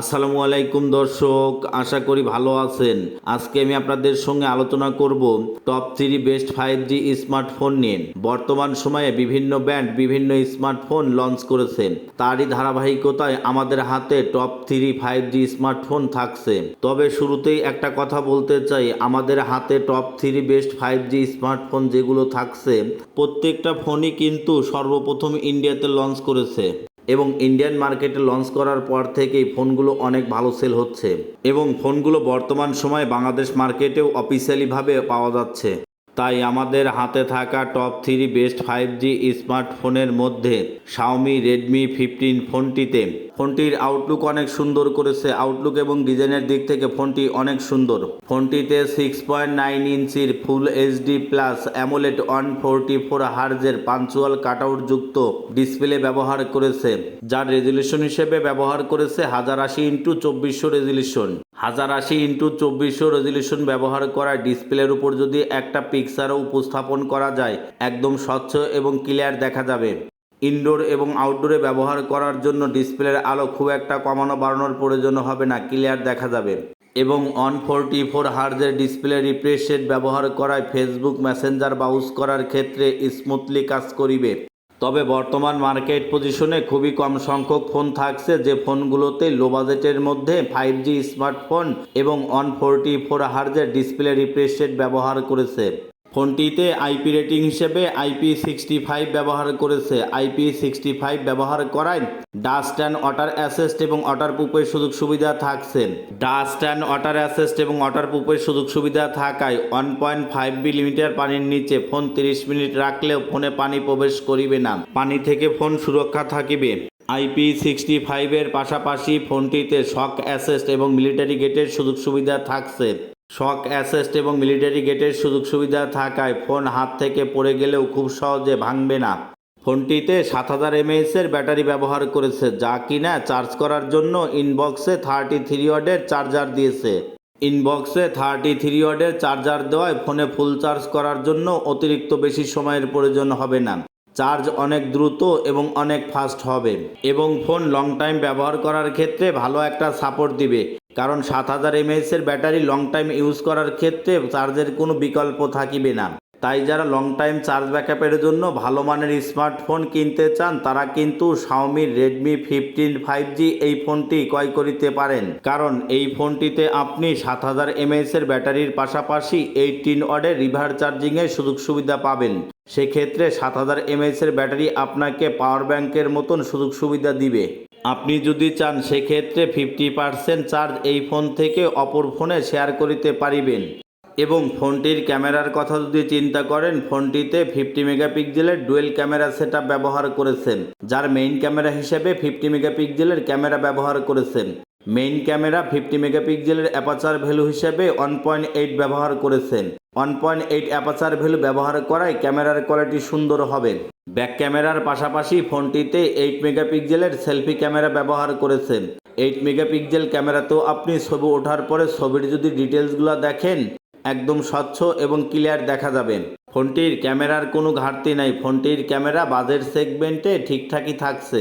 আসসালামু আলাইকুম দর্শক, আশা করি ভালো আছেন। আজকে আমি আপনাদের সঙ্গে আলোচনা করব top three best five G smartphone নিয়ে। বর্তমান সময়ে বিভিন্ন ব্র্যান্ড বিভিন্ন স্মার্টফোন লঞ্চ করেছে তারই ধারাবাহিকতায় আমাদের হাতে top three five G smartphone থাকছে। তবে শুরুতেই একটা কথা বলতে চাই, আমাদের হাতে top three best five G smartphone যেগুলো থাকছে, প্রত্যেকটা ফোনই কিন্তু সর্বপ্রথম ইন্ডিয়াতে লঞ্চ করেছে। এবং ইন্ডিয়ান মার্কেটে লঞ্চ করার পর থেকেই ফোনগুলো অনেক ভালো সেল হচ্ছে এবং ফোনগুলো বর্তমান সময়ে বাংলাদেশ মার্কেটেও অফিসিয়ালিভাবে পাওয়া যাচ্ছে। তাই আমাদের হাতে থাকা top three best five G স্মার্টফোনের মধ্যে শাওমি রেডমি ফিফটিন ফোনটিতে। ফোনটির আউটলুক অনেক সুন্দর করেছে। আউটলুক এবং ডিজাইনের দিক থেকে ফোনটি অনেক সুন্দর। ফোনটিতে সিক্স পয়েন্ট নাইন ইঞ্চির full HD plus AMOLED one forty four হার্জের punch hole cutout যুক্ত ডিসপ্লে ব্যবহার করেছে। যার রেজলিউশন হিসেবে ব্যবহার করেছে হাজার আশি ইন্টু চব্বিশশো রেজলিউশন হাজার আশি ইন্টু চব্বিশশো রেজলিউশন ব্যবহার করা ডিসপ্লের উপর যদি একটা পিকচারও উপস্থাপন করা যায়, একদম স্বচ্ছ এবং ক্লিয়ার দেখা যাবে। ইনডোর এবং আউটডোরে ব্যবহার করার জন্য ডিসপ্লের আলো খুব একটা কমানো বাড়ানোর প্রয়োজন হবে না, ক্লিয়ার দেখা যাবে। এবং অন ফোরটি ফোর হার্জের ডিসপ্লে রিফ্রেশ রেট ব্যবহার করায় ফেসবুক মেসেঞ্জার বাউস করার ক্ষেত্রে স্মুথলি কাজ করিবে। তবে বর্তমান মার্কেট পজিশনে খুবই কম সংখ্যক ফোন থাকছে, যে ফোনগুলোতে লো বাজেটের মধ্যে ফাইভ জি স্মার্টফোন এবং ওয়ান ফোরটি ফোর হার্জের ডিসপ্লে রিফ্রেশ রেট ব্যবহার করেছে। ফোনটিতে আইপি রেটিং হিসেবে আইপি সিক্সটি ফাইভ ব্যবহার করেছে। আইপি সিক্সটি ফাইভ ব্যবহার করায় ডাস্ট অ্যান্ড ওয়াটার অ্যাসেস্ট এবং ওয়াটার প্রুফের সুযোগ সুবিধা থাকছে ডাস্ট অ্যান্ড ওয়াটার অ্যাসেস্ট এবং ওয়াটার প্রুফের সুযোগ সুবিধা থাকায় ওয়ান পয়েন্ট ফাইভ মিলিমিটার পানির নিচে ফোন তিরিশ মিনিট রাখলেও ফোনে পানি প্রবেশ করিবে না। পানি থেকে ফোন সুরক্ষা থাকিবে। আইপি সিক্সটি ফাইভের পাশাপাশি ফোনটিতে শক অ্যাসেস্ট এবং মিলিটারি গেটের সুযোগ সুবিধা থাকছে। শক অ্যাসেস্ট এবং মিলিটারি গেটের সুযোগ সুবিধা থাকায় ফোন হাত থেকে পড়ে গেলেও খুব সহজে ভাঙবে না। ফোনটিতে সাত হাজার এমএএসের ব্যাটারি ব্যবহার করেছে, যা কিনা চার্জ করার জন্য ইনবক্সে থার্টি থ্রি ওয়ার্ডের চার্জার দিয়েছে। ইনবক্সে থার্টি থ্রি ওয়ার্ডের চার্জার দেওয়ায় ফোনে ফুল চার্জ করার জন্য অতিরিক্ত বেশি সময়ের প্রয়োজন হবে না। চার্জ অনেক দ্রুত এবং অনেক ফাস্ট হবে এবং ফোন লং টাইম ব্যবহার করার ক্ষেত্রে ভালো একটা সাপোর্ট দিবে। কারণ সাত হাজার এমএএসের ব্যাটারি লং টাইম ইউজ করার ক্ষেত্রে চার্জের কোনো বিকল্প থাকিবে না। তাই যারা লং টাইম চার্জ ব্যাকআপের জন্য ভালো মানের স্মার্টফোন কিনতে চান, তারা কিন্তু Xiaomi Redmi fifteen five G এই ফোনটি ক্রয় করিতে পারেন। কারণ এই ফোনটিতে আপনি সাত হাজার এমএএসের ব্যাটারির পাশাপাশি এইটিন ওয়ার্ডের রিভার চার্জিংয়ের সুযোগ সুবিধা পাবেন। সেক্ষেত্রে সাত হাজার এমএএসের ব্যাটারি আপনাকে পাওয়ার ব্যাংকের মতন সুযোগ সুবিধা দিবে। আপনি যদি চান, সেক্ষেত্রে ফিফটি পার্সেন্ট চার্জ এই ফোন থেকে অপর ফোনে শেয়ার করিতে পারিবেন। এবং ফোনটির ক্যামেরার কথা যদি চিন্তা করেন, ফোনটিতে ফিফটি মেগাপিক্সেলের ডুয়েল ক্যামেরা সেট ব্যবহার করেছেন, যার মেইন ক্যামেরা হিসেবে ফিফটি মেগাপিক্সেলের ক্যামেরা ব্যবহার করেছেন। মেইন ক্যামেরা ফিফটি মেগাপিক্সেলের অ্যাপাচার ভ্যালু হিসেবে ওয়ান পয়েন্ট এইট ব্যবহার করেছেন। One point eight aperture value ব্যবহার করায় ক্যামেরার কোয়ালিটি সুন্দর হবে। ব্যাক ক্যামেরার পাশাপাশি ফোনটিতে এইট মেগাপিক্সেলের সেলফি ক্যামেরা ব্যবহার করেছেন। এইট মেগাপিক্সেল ক্যামেরাতেও আপনি ছবি ওঠার পরে ছবির যদি ডিটেলসগুলো দেখেন, একদম স্বচ্ছ এবং ক্লিয়ার দেখা যাবে ফোনটির ক্যামেরার কোনো ঘাটতি নাই। ফোনটির ক্যামেরা বাজেট সেগমেন্টে ঠিকঠাকই থাকছে।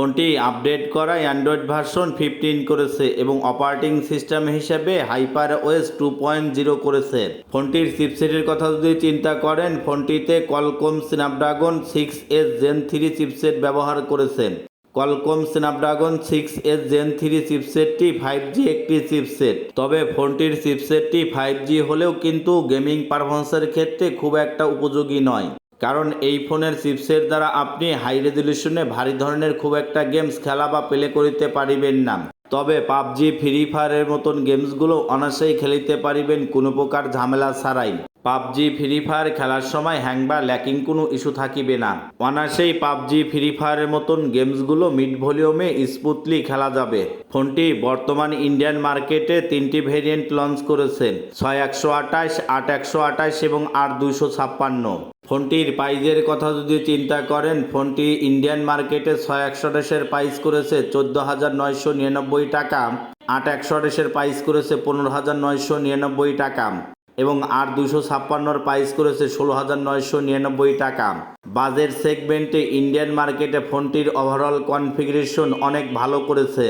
ফোনটি আপডেট করা অ্যান্ড্রয়েড ভার্সন ফিফটিন করেছে এবং অপারেটিং সিস্টেম হিসেবে Hyper OS two point zero করেছে। ফোনটির চিপসেটের কথা যদি চিন্তা করেন, ফোনটিতে Qualcomm Snapdragon six S Gen three chipset ব্যবহার করেছেন। Qualcomm Snapdragon six S Gen three চিপসেটটি five G একটি চিপসেট। তবে ফোনটির চিপসেটটি ফাইভ জি হলেও কিন্তু গেমিং পারফরমেন্সের ক্ষেত্রে খুব একটা উপযোগী নয়। কারণ এই ফোনের চিপসের দ্বারা আপনি হাই রেজলিউশনে ভারী ধরনের খুব একটা গেমস খেলা বা প্লে করিতে পারিবেন না। তবে পাবজি ফ্রি ফায়ারের মতন গেমসগুলো অনায়াসেই খেলিতে পারিবেন, কোনো প্রকার ঝামেলা ছাড়াই। পাবজি ফ্রি ফায়ার খেলার সময় হ্যাং বা ল্যাকিং কোনো ইস্যু থাকিবে না। অনায়াসেই পাবজি ফ্রি ফায়ারের মতন গেমসগুলো মিড ভলিউমে স্মুথলি খেলা যাবে। ফোনটি বর্তমান ইন্ডিয়ান মার্কেটে তিনটি ভেরিয়েন্ট লঞ্চ করেছেন, ছয় একশো আঠাশ, আট একশো আঠাশ এবং আট দুইশো ছাপ্পান্ন। ফোনটির প্রাইজের কথা যদি চিন্তা করেন, ফোনটি ইন্ডিয়ান মার্কেটে ছয় একশো ডেসের প্রাইস করেছে চোদ্দ হাজার নয়শো নিরানব্বই টাকা, আট একশো ডেসের প্রাইস করেছে পনেরো হাজার নয়শো নিরানব্বই টাকা। এবং আর দুশো ছাপ্পান্নর প্রাইস করেছে ষোলো হাজার নয়শো নিরানব্বই টাকা। বাজেট সেগমেন্টে ইন্ডিয়ান মার্কেটে ফোনটির ওভারঅল কনফিগারেশন অনেক ভালো করেছে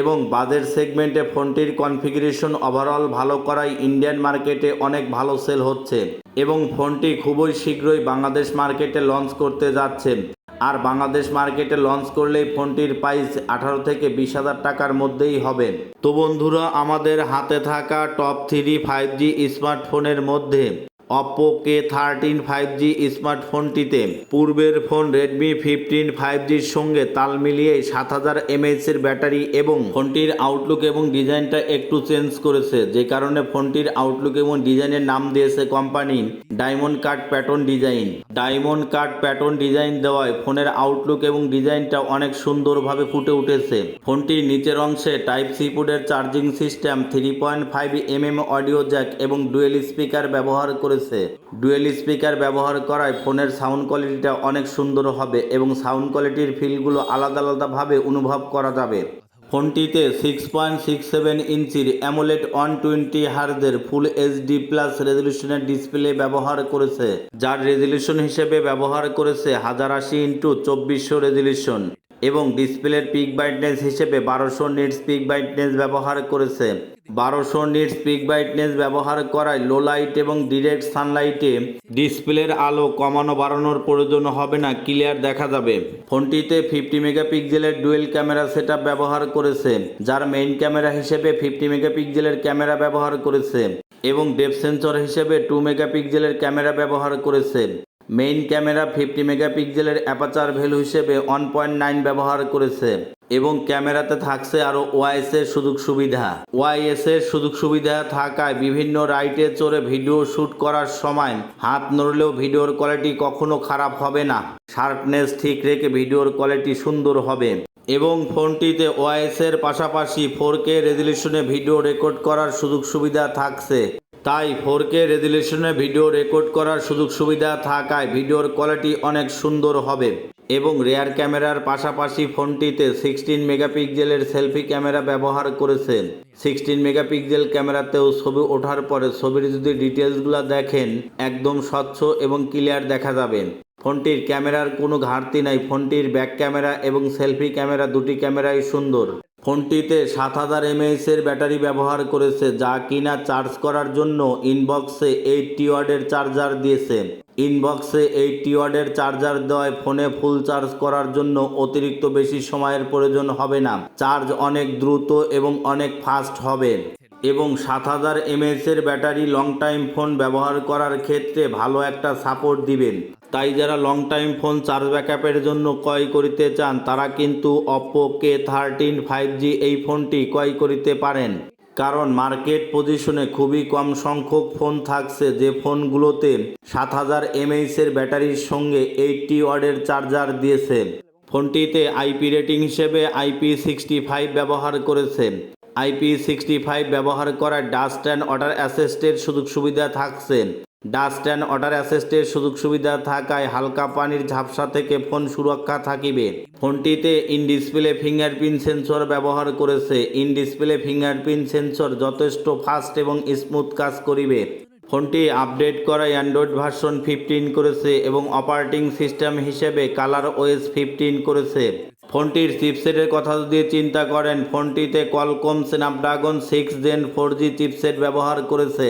এবং বাজেট সেগমেন্টে ফোনটির কনফিগারেশন ওভারঅল ভালো করায় ইন্ডিয়ান মার্কেটে অনেক ভালো সেল হচ্ছে এবং ফোনটি খুবই শীঘ্রই বাংলাদেশ মার্কেটে লঞ্চ করতে যাচ্ছেন আর বাংলাদেশ মার্কেটে লঞ্চ করলেই ফোনটির প্রাইস আঠারো থেকে বিশ হাজার টাকার মধ্যেই হবে। তো বন্ধুরা, আমাদের হাতে থাকা টপ থ্রি ফাইভ জি স্মার্টফোনের মধ্যে Oppo K thirteen five G স্মার্টফোনটিতে পূর্বের ফোন রেডমি ফিফটিন ফাইভ জির সঙ্গে তাল মিলিয়ে সাত হাজার এমএএইচ এর ব্যাটারি এবং ফোনটির আউটলুক এবং ডিজাইনটা একটু চেঞ্জ করেছে। যে কারণে ফোনটির আউটলুক এবং ডিজাইনের নাম দিয়েছে company diamond cut pattern design diamond cut pattern design দেওয়ায় ফোনের আউটলুক এবং ডিজাইনটা অনেক সুন্দরভাবে ফুটে উঠেছে। ফোনটির নিচের অংশে টাইপ সি পোর্টের charging system three point five M M audio jack এবং ডুয়েল স্পিকার ব্যবহার করেছে। ডুয়েল স্পিকার ব্যবহার করায় ফোনের সাউন্ড কোয়ালিটিটা অনেক সুন্দর হবে এবং সাউন্ড কোয়ালিটির ফিলগুলো আলাদা আলাদাভাবে অনুভব করা যাবে। ফোনটিতে সিক্স পয়েন্ট সিক্স সেভেন ইঞ্চির অ্যামোলেট ওয়ান টোয়েন্টি হার্জের ফুল এইচডি প্লাস রেজলিউশনের ডিসপ্লে ব্যবহার করেছে, যার রেজলিউশন হিসেবে ব্যবহার করেছে হাজার আশি ইন্টু চব্বিশশো রেজলিউশন এবং ডিসপ্লের পিক ব্রাইটনেস হিসেবে বারোশো নিটস পিক ব্রাইটনেস ব্যবহার করেছে। বারোশো নিটস পিক ব্রাইটনেস ব্যবহার করায় লো লাইট এবং ডিরেক্ট সানলাইটে ডিসপ্লের আলো কমানো বাড়ানোর প্রয়োজন হবে না ক্লিয়ার দেখা যাবে। ফোনটিতে ফিফটি মেগাপিক্সেলের ডুয়েল ক্যামেরা সেট ব্যবহার করেছে, যার মেইন ক্যামেরা হিসেবে ফিফটি মেগাপিক্সেলের ক্যামেরা ব্যবহার করেছে এবং ডেপ সেন্সর হিসেবে টু মেগাপিক্সেলের ক্যামেরা ব্যবহার করেছে। মেইন ক্যামেরা ফিফটি মেগাপিক্সেলের অ্যাপাচার ভ্যালু হিসেবে ওয়ান পয়েন্ট নাইন ব্যবহার করেছে। এবং ক্যামেরাতে থাকছে আরও ওয়াইএস এর সুযোগ সুবিধা। ওয়াইএস এর সুযোগ সুবিধা থাকায় বিভিন্ন রাইটে চড়ে ভিডিও শ্যুট করার সময় হাত নড়লেও ভিডিওর কোয়ালিটি কখনো খারাপ হবে না। শার্পনেস ঠিক রেখে ভিডিওর কোয়ালিটি সুন্দর হবে। এবং ফোনটিতে ওয়াইএস এর পাশাপাশি ফোর কে রেজলিউশনে ভিডিও রেকর্ড করার সুযোগ সুবিধা থাকছে। তাই ফোর কে রেজলিউশনে ভিডিও রেকর্ড করার সুযোগ সুবিধা থাকায় ভিডিওর কোয়ালিটি অনেক সুন্দর হবে। এবং রেয়ার ক্যামেরার পাশাপাশি ফোনটিতে সিক্সটিন মেগাপিক্সেলের সেলফি ক্যামেরা ব্যবহার করেছেন। সিক্সটিন মেগাপিক্সেল ক্যামেরাতেও ছবি ওঠার পরে ছবির যদি ডিটেলসগুলো দেখেন, একদম স্বচ্ছ এবং ক্লিয়ার দেখা যাবে ফোনটির ক্যামেরার কোনো ঘাটতি নাই। ফোনটির ব্যাক ক্যামেরা এবং সেলফি ক্যামেরা দুটি ক্যামেরাই সুন্দর। ফোনটিতে সাত হাজার এমএএইচ এর ব্যাটারি ব্যবহার করেছে, যা কিনা চার্জ করার জন্য ইনবক্সে এইটটি ওয়ার্ডের চার্জার দিয়েছে। ইনবক্সে এইটটি ওয়ার্ডের চার্জার দেওয়ায় ফোনে ফুল চার্জ করার জন্য অতিরিক্ত বেশি সময়ের প্রয়োজন হবে না। চার্জ অনেক দ্রুত এবং অনেক ফাস্ট হবে। এবং সাত হাজার এমএএইচ এর ব্যাটারি লং টাইম ফোন ব্যবহার করার ক্ষেত্রে ভালো একটা সাপোর্ট দিবেন। তাই যারা লং টাইম ফোন চার্জ ব্যাকআপের জন্য ক্রয় করিতে চান, তারা কিন্তু Oppo K thirteen five G এই ফোনটি ক্রয় করিতে পারেন। কারণ মার্কেট পজিশনে খুবই কম সংখ্যক ফোন থাকছে, যে ফোনগুলোতে সাত হাজার এমএইচ এর ব্যাটারির সঙ্গে এইটটি ওয়ার্ডের চার্জার দিয়েছে। ফোনটিতে আইপি রেটিং হিসেবে আইপি সিক্সটি ফাইভ ব্যবহার করেছে। আইপি সিক্সটি ফাইভ ব্যবহার করার ডাস্ট অ্যান্ড ওয়াটার অ্যাসিস্টের সুযোগ সুবিধা থাকছে। ডাস্ট অ্যান্ড ওয়াটার অ্যাসিস্টের সুযোগ সুবিধা থাকায় হালকা পানির ঝাপসা থেকে ফোন সুরক্ষা থাকিবে। ফোনটিতে ইন ডিসপ্লে ফিঙ্গারপ্রিন্ট সেন্সর ব্যবহার করেছে। ইন ডিসপ্লে ফিঙ্গারপ্রিন্ট সেন্সর যথেষ্ট ফাস্ট এবং স্মুথ কাজ করিবে। ফোনটি আপডেট করা অ্যান্ড্রয়েড ভার্সন ফিফটিন করেছে এবং অপারেটিং সিস্টেম হিসেবে কালার ওএস ফিফটিন করেছে। ফোনটির চিপসেটের কথা যদি চিন্তা করেন, ফোনটিতে Qualcomm Snapdragon six Gen four G chipset ব্যবহার করেছে।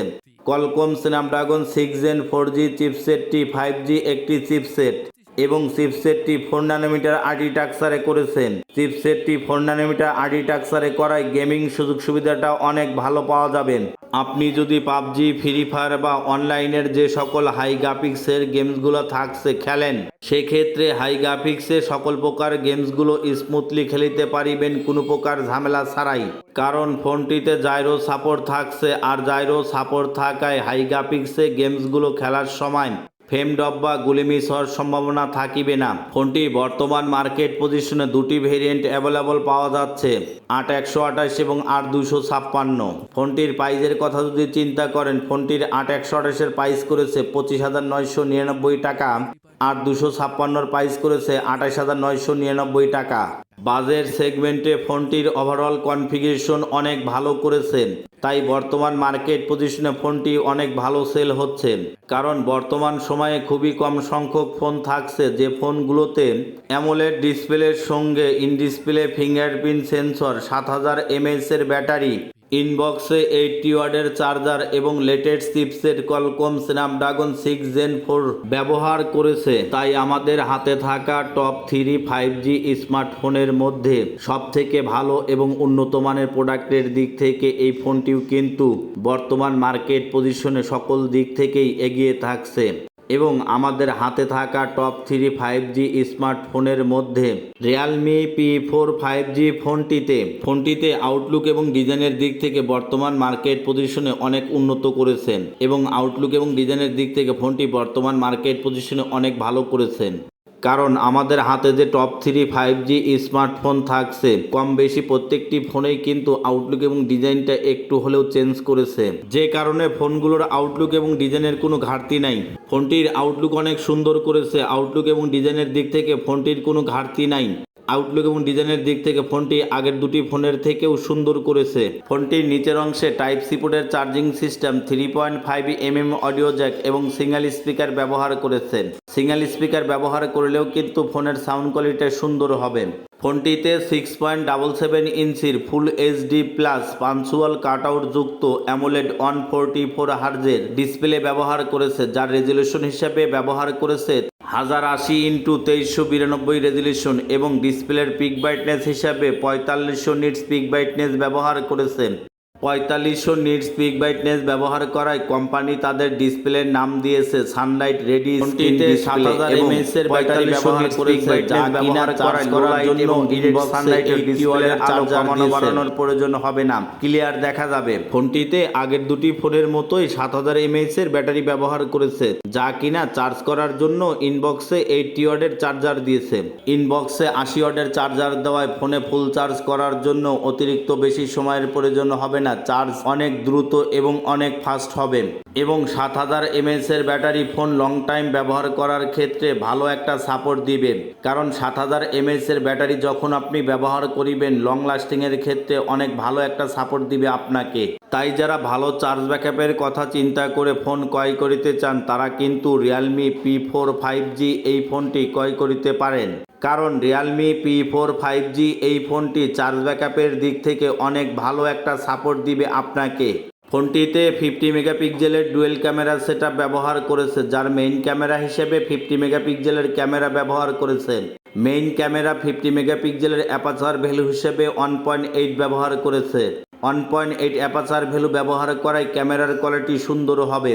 Qualcomm Snapdragon six Gen four G চিপসেটটি five G একটি চিপসেট। এবং চিপসেটটি ফোর নানোমিটার আর্টিটাক্সারে করেছেন। চিপসেটটি ফোর নানোমিটার আর্টিটাক্সারে করায় গেমিং সুযোগ সুবিধাটা অনেক ভালো পাওয়া যাবেন আপনি যদি পাবজি, ফ্রি ফায়ার বা অনলাইনের যে সকল হাই গ্রাফিক্সের গেমসগুলো থাকছে খেলেন, সেক্ষেত্রে হাই গ্রাফিক্সে সকল প্রকার গেমসগুলো স্মুথলি খেলিতে পারিবেন, কোনো প্রকার ঝামেলা ছাড়াই। কারণ ফোনটিতে জাইরো সাপোর্ট থাকছে, আর জাইরো সাপোর্ট থাকায় হাই গ্রাফিক্সে গেমসগুলো খেলার সময় ফেম ডব বা গুলি মিস হওয়ার সম্ভাবনা থাকিবে না। ফোনটি বর্তমান মার্কেট পজিশনে দুটি ভেরিয়েন্ট অ্যাভেলেবল পাওয়া যাচ্ছে, আট একশো আঠাশ এবং আট দুশো ছাপ্পান্ন। ফোনটির প্রাইজের কথা যদি চিন্তা করেন, ফোনটির আট একশো আঠাশের প্রাইস করেছে পঁচিশ হাজার নয়শো নিরানব্বই টাকা আর দুশো ছাপ্পান্নর প্রাইস করেছে আঠাশ হাজার নয়শো নিরানব্বই টাকা। বাজেট সেগমেন্টে ফোনটির ওভারঅল কনফিগারেশন অনেক ভালো করেছেন। তাই বর্তমান মার্কেট পজিশনে ফোনটি অনেক ভালো সেল হচ্ছে। কারণ বর্তমান সময়ে খুবই কম সংখ্যক ফোন থাকছে যে ফোনগুলোতে অ্যামোলেড ডিসপ্লের সঙ্গে ইন ডিসপ্লে ফিঙ্গারপ্রিন্ট সেন্সর সাত হাজার এমএসের ব্যাটারি ইনবক্সে এইটটি ওয়ার্ডের চার্জার এবং latest chipset Qualcomm Snapdragon six Gen four ব্যবহার করেছে। তাই আমাদের হাতে থাকা টপ থ্রি ফাইভ জি স্মার্টফোনের মধ্যে সব থেকে ভালো এবং উন্নত মানের প্রোডাক্টের দিক থেকে এই ফোনটিও কিন্তু বর্তমান মার্কেট পজিশনে সকল দিক থেকেই এগিয়ে থাকছে। এবং আমাদের হাতে থাকা টপ থ্রি ফাইভ জি স্মার্টফোনের মধ্যে Realme P four five G ফোনটিতে ফোনটিতে আউটলুক এবং ডিজাইনের দিক থেকে বর্তমান মার্কেট পজিশনে অনেক উন্নত করেছেন এবং আউটলুক এবং ডিজাইনের দিক থেকে ফোনটি বর্তমান মার্কেট পজিশনে অনেক ভালো করেছেন। কারণ আমাদের হাতে যে top three five G smartphone থাকছে, কম বেশি প্রত্যেকটি ফোনেই কিন্তু আউটলুক এবং ডিজাইনটা একটু হলেও চেঞ্জ করেছে। যে কারণে ফোনগুলোর আউটলুক এবং ডিজাইনের কোনো ঘাটতি নাই। ফোনটির আউটলুক অনেক সুন্দর করেছে। আউটলুক এবং ডিজাইনের দিক থেকে ফোনটির কোনো ঘাটতি নাই। আউটলুক এবং ডিজাইনের দিক থেকে ফোনটি আগের দুটি ফোনের থেকেও সুন্দর করেছে। ফোনটির নিচের অংশে টাইপ সি পোর্টের charging system three point five M M audio jack এবং সিঙ্গেল স্পিকার ব্যবহার করেছেন সিঙ্গেল স্পিকার ব্যবহার করলেও কিন্তু ফোনের সাউন্ড কোয়ালিটি সুন্দর হবে। ফোনটিতে সিক্স পয়েন্ট ডাবল সেভেন ইঞ্চির full HD plus punch hole cutout যুক্ত অ্যামোলেড ওয়ান ফোরটি ফোর হার্জের ডিসপ্লে ব্যবহার করেছে, যার রেজলিউশন হিসেবে ব্যবহার করেছে হাজার আশি ইন্টু তেইশশো বিরানব্বই রেজলিউশন এবং ডিসপ্লের পিক ব্রাইটনেস হিসাবে পঁয়তাল্লিশশো নিটস পিক ব্রাইটনেস ব্যবহার করেছেন। পঁয়তাল্লিশশো নিটস পিক ব্রাইটনেস ব্যবহার করায় কোম্পানি তাদের ডিসপ্লের নাম দিয়েছে সানলাইট রেডি ফোনটিতে সাত হাজার এমএএস এর ব্যাটারি ব্যবহার করেছে যা কিনা চার্জ করার জন্য ইনবক্স সানলাইট ডিসপ্লের আলো কমানো বাড়ানোর প্রয়োজন হবে না। ক্লিয়ার দেখা যাবে। ফোনটিতে আগের দুটি ফোনের মতোই সাত হাজার এমএএস এর ব্যাটারি ব্যবহার করেছে যা কিনা চার্জ করার জন্য ইনবক্সে এইটটি ওয়ার্ডের চার্জার দিয়েছে। ইনবক্সে আশি ওয়ার্ডের চার্জার দেওয়ায় ফোনে ফুল চার্জ করার জন্য অতিরিক্ত বেশি সময়ের প্রয়োজন হবে না। চার্জ অনেক দ্রুত এবং অনেক ফাস্ট হবে। এবং সাত হাজার এমএএস এর ব্যাটারি ফোন লং টাইম ব্যবহার করার ক্ষেত্রে ভালো একটা সাপোর্ট দিবে। কারণ সাত হাজার এমএএস এর ব্যাটারি যখন আপনি ব্যবহার করিবেন লং লাস্টিং এর ক্ষেত্রে অনেক ভালো একটা সাপোর্ট দিবে আপনাকে। তাই যারা ভালো চার্জ ব্যাকআপের কথা চিন্তা করে ফোন ক্রয় করিতে চান, তারা কিন্তু Realme P four five G এই ফোনটি ক্রয় করিতে পারেন। কারণ Realme P four five G এই ফোনটি চার্জ ব্যাকআপের দিক থেকে অনেক ভালো একটা সাপোর্ট দিবে আপনাকে। ফোনটিতে ফিফটি মেগাপিক্সেলের ডুয়েল ক্যামেরা সেট ব্যবহার করেছে, যার মেইন ক্যামেরা হিসেবে ফিফটি মেগাপিক্সেলের ক্যামেরা ব্যবহার করেছে। মেইন ক্যামেরা ফিফটি মেগাপিক্সেলের অ্যাপাচার ভ্যালু হিসেবে ওয়ান পয়েন্ট এইট ব্যবহার করেছে। One point eight aperture value ব্যবহার করায় ক্যামেরার কোয়ালিটি সুন্দর হবে।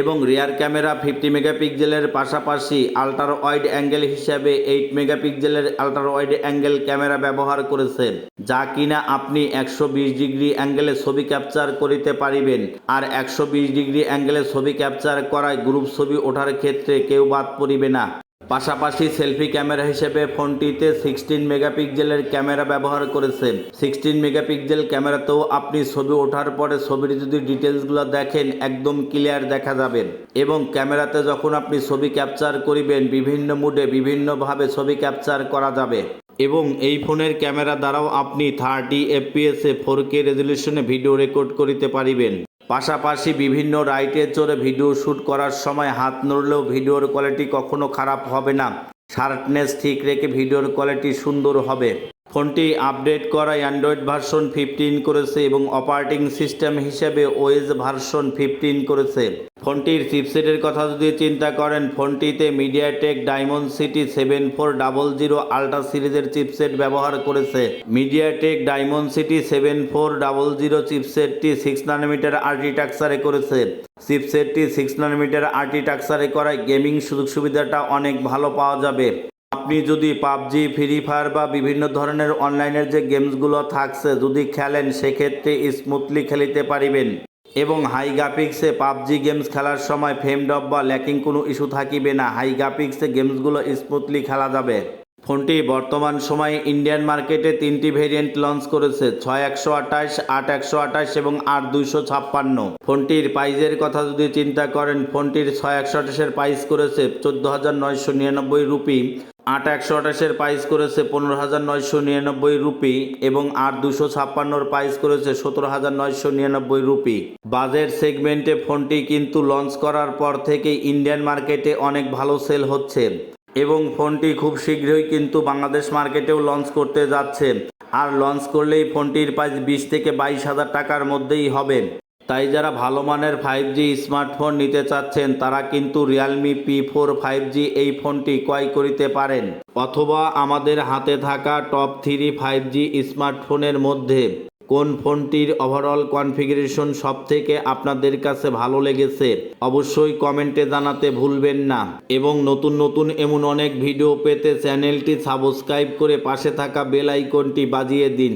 এবং রিয়ার ক্যামেরা ফিফটি মেগাপিক্সেলের পাশাপাশি আল্ট্রা ওয়াইড অ্যাঙ্গেল হিসাবে এইট মেগাপিক্সেলের আল্ট্রা ওয়াইড অ্যাঙ্গেল ক্যামেরা ব্যবহার করেছেন, যা কিনা আপনি একশো বিশ ডিগ্রি অ্যাঙ্গেলে ছবি ক্যাপচার করিতে পারিবেন। আর একশো বিশ ডিগ্রি অ্যাঙ্গেলে ছবি ক্যাপচার করায় গ্রুপ ছবি ওঠার ক্ষেত্রে কেউ বাদ পড়িবে না। পাশাপাশি সেলফি ক্যামেরা হিসেবে ফোনটিতে সিক্সটিন মেগাপিক্সেলের ক্যামেরা ব্যবহার করেছেন সিক্সটিন মেগাপিক্সেল ক্যামেরাতেও আপনি ছবি ওঠার পরে ছবির যদি ডিটেলসগুলো দেখেন, একদম ক্লিয়ার দেখা যাবে। এবং ক্যামেরাতে যখন আপনি ছবি ক্যাপচার করিবেন, বিভিন্ন মুডে বিভিন্নভাবে ছবি ক্যাপচার করা যাবে। এবং এই ফোনের ক্যামেরা দ্বারাও আপনি থার্টি এফপিএসে ফোর কে রেজলিউশনে ভিডিও রেকর্ড করিতে পারিবেন। পাশাপাশি বিভিন্ন রাইটে চড়ে ভিডিও শ্যুট করার সময় হাত নড়লেও ভিডিওর কোয়ালিটি কখনো খারাপ হবে না। শার্পনেস ঠিক রেখে ভিডিওর কোয়ালিটি সুন্দর হবে। ফোনটি আপডেট করা অ্যান্ড্রয়েড ভার্সন ফিফটিন করেছে এবং অপারেটিং সিস্টেম হিসেবে ওএস ভার্সন ফিফটিন করেছে। ফোনটির চিপসেটের কথা যদি চিন্তা করেন, ফোনটিতে MediaTek Dimensity seven four double zero ultra সিরিজের চিপসেট ব্যবহার করেছে। MediaTek Dimensity seven four double zero চিপসেটটি six nanometre আর্টিটাক্সারে করেছে। চিপসেটটি সিক্স নানোমিটার আর্টিটাক্সারে করায় গেমিং সুযোগ সুবিধাটা অনেক ভালো পাওয়া যাবে। আপনি যদি পাবজি ফ্রি ফায়ার বা বিভিন্ন ধরনের অনলাইনের যে গেমসগুলো থাকছে, যদি খেলেন, সেক্ষেত্রে স্মুথলি খেলিতে পারিবেন। এবং হাই গ্রাফিক্সে পাবজি গেমস খেলার সময় ফ্রেম ড্রপ বা ল্যাকিং কোনো ইস্যু থাকিবে না। হাই গ্রাফিক্সে গেমসগুলো স্মুথলি খেলা যাবে। ফোনটি বর্তমান সময়ে ইন্ডিয়ান মার্কেটে তিনটি ভেরিয়েন্ট লঞ্চ করেছে, ছয় একশো আঠাশ, আট একশো আঠাশ এবং আট দুইশো ছাপ্পান্ন। ফোনটির প্রাইজের কথা যদি চিন্তা করেন, ফোনটির ছয় একশো আঠাশের প্রাইস করেছে চোদ্দ হাজার নয়শো নিরানব্বই রুপি, আট একশো আঠাশের প্রাইস করেছে পনেরো হাজার নয়শো নিরানব্বই রুপি এবং আট দুশো ছাপ্পান্নর প্রাইস করেছে সতেরো হাজার নয়শো নিরানব্বই রুপি। বাজেট সেগমেন্টে ফোনটি কিন্তু লঞ্চ করার পর থেকে ইন্ডিয়ান মার্কেটে অনেক ভালো সেল হচ্ছে। এবং ফোনটি খুব শীঘ্রই কিন্তু বাংলাদেশ মার্কেটেও লঞ্চ করতে যাচ্ছে। আর লঞ্চ করলেই ফোনটির প্রাইস বিশ থেকে বাইশ হাজার টাকার মধ্যেই হবে। তাই যারা ভালো মানের ফাইভ জি স্মার্টফোন নিতে চাচ্ছেন, তারা কিন্তু Realme P four five G এই ফোনটি ক্রয় করিতে পারেন। অথবা আমাদের হাতে থাকা টপ থ্রি ফাইভ জি স্মার্টফোনের মধ্যে। কোন ফোনটির ওভারঅল কনফিগারেশন সব থেকে আপনাদের কাছে ভালো লেগেছে, অবশ্যই কমেন্টে জানাতে ভুলবেন না। এবং নতুন নতুন এমন অনেক ভিডিও পেতে চ্যানেলটি সাবস্ক্রাইব করে পাশে থাকা বেল আইকনটি বাজিয়ে দিন।